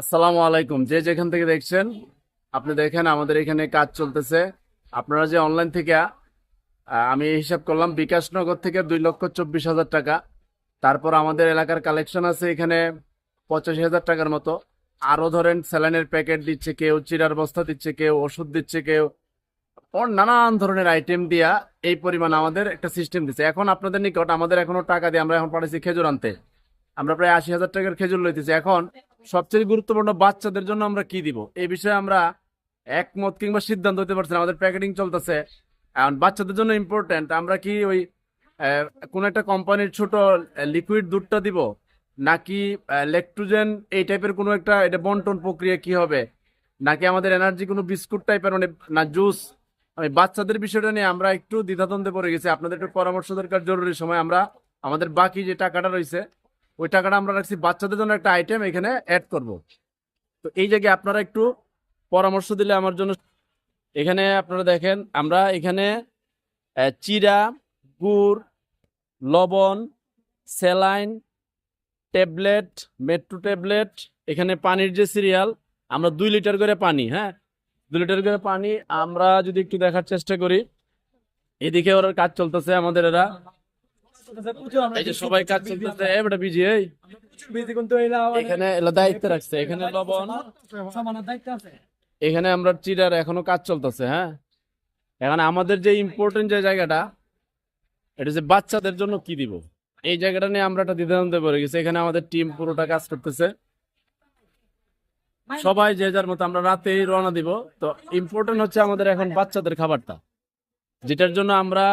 আসসালামু আলাইকুম। যে যেখান থেকে দেখছেন, আপনি দেখেন আমাদের এখানে কাজ চলতেছে। আপনারা যে অনলাইন থেকে আমি হিসাব করলাম, বিকাশনগর থেকে দুই লক্ষ চব্বিশ হাজার টাকা। তারপর আমাদের এলাকার কালেকশন আছে এখানে পঁচাশি হাজার টাকার মতো। আরও ধরেন, স্যালাইনের প্যাকেট দিচ্ছে কেউ, চিরার বস্তা দিচ্ছে কেউ, ওষুধ দিচ্ছে কেউ নানান ধরনের আইটেম দিয়া এই পরিমাণ আমাদের একটা সিস্টেম দিচ্ছে এখন আপনাদের নিকট আমাদের এখনও টাকা দিয়ে আমরা এখন পাঠাচ্ছি খেজুর আনতে। আমরা প্রায় আশি হাজার টাকার খেজুর লইতেছি। এখন সবচেয়ে গুরুত্বপূর্ণ বাচ্চাদের জন্য আমরা কি দিব? এই বিষয়ে আমরা একমত কিংবা সিদ্ধান্ত হতে পারছি আমাদের প্যাকেটিং চলতেছে। এখন বাচ্চাদের জন্য ইম্পর্টেন্ট আমরা কি ওই কোন একটা কোম্পানির ছোট লিকুইড দুধটা দিব? নাকি লেকট্রোজেন এই টাইপের কোনো একটা এটা বন্টন প্রক্রিয়া কি হবে? নাকি আমাদের এনার্জি কোনো বিস্কুট টাইপের মানে না জুস আমি বাচ্চাদের বিষয়টা নিয়ে আমরা একটু দ্বিধাদ্বন্দ্বে পড়ে গেছি। আপনাদের একটু পরামর্শ দরকার জরুরি সময়। আমরা, আমাদের বাকি যে টাকাটা রয়েছে ওই টাকাটা আমরা রাখছি বাচ্চাদের জন্য একটা আইটেম এখানে অ্যাড করব। তো এই জায়গায় আপনারা একটু পরামর্শ দিলে আমার জন্য, এখানে আপনারা দেখেন, আমরা এখানে চিরা, গুড়, লবণ, স্যালাইন, ট্যাবলেট, মেট্রো ট্যাবলেট, এখানে পানির যে সিরিয়াল, আমরা দুই লিটার করে পানি হ্যাঁ? দুই লিটার করে পানি, আমরা যদি একটু দেখার চেষ্টা করি, এদিকে ওরা কাজ চলতেছে আমাদের এরা। এই যে সবাই কাজ চলতেছে এবারে বিজি এই। এখানে এলা দায়িত্ব রাখছে এখানে লবণ। এখানে আমরা এখনও কাজ চলতেছে হ্যাঁ? এখন আমাদের যে ইম্পর্টেন্ট যে জায়গাটা এটা যে বাচ্চাদের জন্য কি দিব? এই জায়গাটা নিয়ে আমরা একটা দ্বিধাদ্বন্দ্বে পড়ে গেছি এখানে আমাদের টিম পুরোটা কাজ করতেছে। সবাই যে যার মতো আমরা রাতেই রওনা দিব। তো ইম্পর্টেন্ট হচ্ছে আমাদের এখন বাচ্চাদের খাবারটা যেটার জন্য আমরা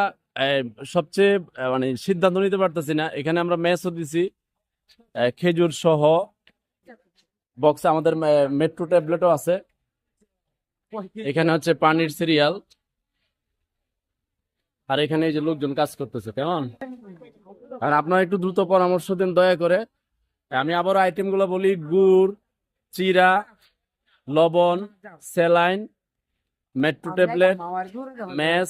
সবচেয়ে মানে সিদ্ধান্ত নিতে পারতেছি না। এখানে আমরা ম্যাচও দিছি খেজুর সহ। বক্সে আমাদের মেট্রো ট্যাবলেটও আছে। এখানে হচ্ছে পানির সিরিয়াল। আর এখানে এই যে লোকজন কাজ করতেছে, কেমন? আর আপনারা একটু দ্রুত পরামর্শ দেন, দয়া করে। আমি আবার আইটেমগুলো বলি, গুড়, চিরা, লবণ, স্যালাইন, মেট্রো ট্যাবলেট ম্যাস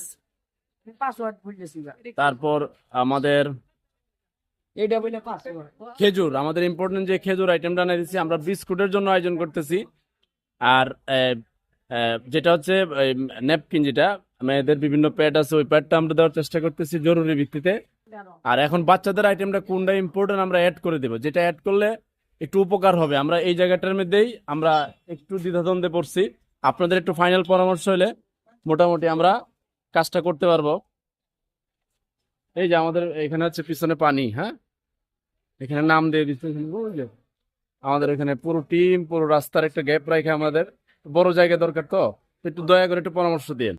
পাসওয়ার্ড ভুলেছি তারপর আমাদের এইটা বলে পাসওয়ার্ড। খেজুর আমাদের ইম্পর্টেন্ট যে খেজুর আইটেমটা নিয়ে দিচ্ছি আমরা বিস্কুটের জন্য আয়োজন করতেছি। আর যেটা হচ্ছে ন্যাপকিন যেটা মেয়েদের বিভিন্ন প্যাড আছে ওই প্যাডটা আমরা দেওয়ার চেষ্টা করতেছি জরুরি ভিত্তিতে। আর এখন বাচ্চাদের আইটেমটা কোনটা ইম্পর্টেন্ট আমরা অ্যাড করে দেবো। যেটা অ্যাড করলে একটু উপকার হবে। আমরা এই জায়গাটার মধ্যেই আমরা একটু দ্বিধাদ্বন্দ্বে পড়ছি। আপনাদের একটু ফাইনাল পরামর্শ হলে মোটামুটি আমরা কাজটা করতে পারব। এই যে আমাদের এখানে হচ্ছে পিছনে পানি হ্যাঁ? এখানে নাম দিয়ে দিচ্ছে। বুঝলে? আমাদের এখানে পুরো টিম পুরো রাস্তার একটা গ্যাপ রাখে আমাদের। বড় জায়গা দরকার তো। একটু দয়া করে একটু পরামর্শ দিন